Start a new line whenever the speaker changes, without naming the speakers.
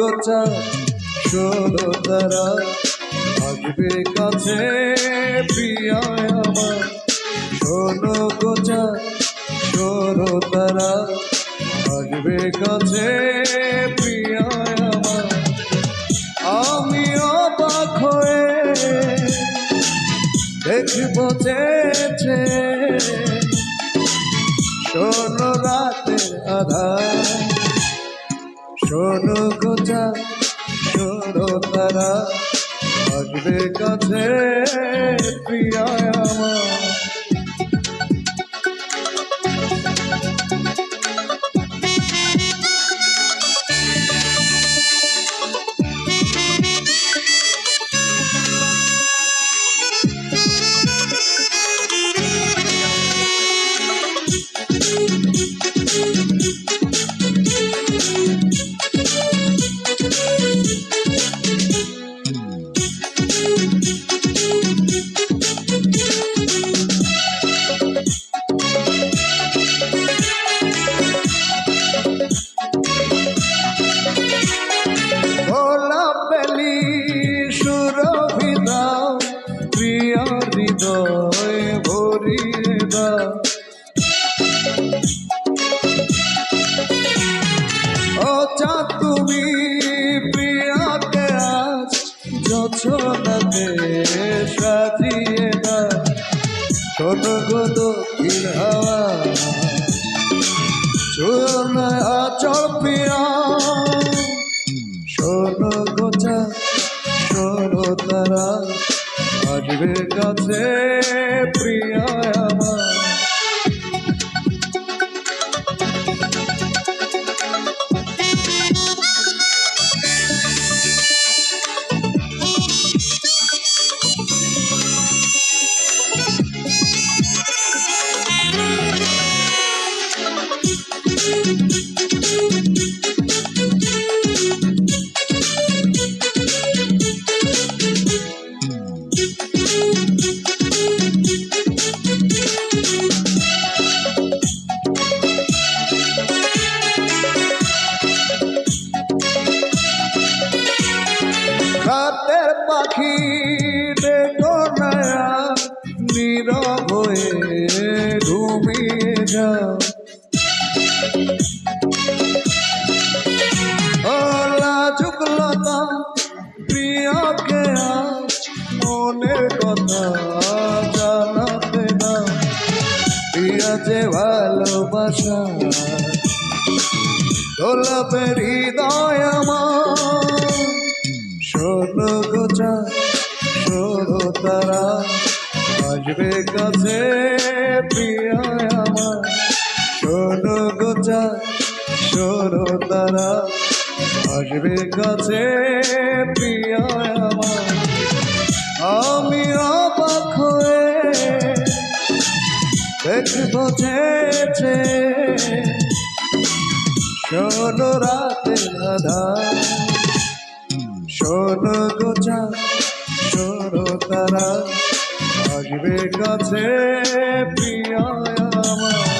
গোচা, শোনো তারা, আসবে কাছে, প্রিয়া আমার। শোনো গোচা, শোনো তারা, আসবে কাছে, প্রিয়া আমার। আমি অবাক হয়ে দেখব চেয়েছে। শোনো রাতের আধার শোনো তারা আসবে কাছে প্রিয় আমার। হৃদয় ভরিয়ে দাও ও তুমি প্রিয়াকে আজ যছনাতে সাজিয়ে দাও শোনো গো দক্ষিণ হাওয়া চুনা আচর প্রিয়া। শোনো আসবে কাছে প্রিয়া। পাখি দেখো নয়া নীরব হয়ে ঘুমিয়ে যাও। প্রিয়কে আজ মনের কথা জানাতে না প্রিয়া ভালোবাসা গোলাপের হৃদয় আমার, শোনো গোচা শোনো তারা আসবে কাছে, প্রিয়া আমার। শোনো গোচা শোনো তারা আসবে কাছে, প্রিয়া আমার। আমি অবাক হয়ে দেখব চেয়েছে। শোনো রাতের আধার। শোনো গোচা শোনো তারা আসবে কাছে প্রিয়া আমার।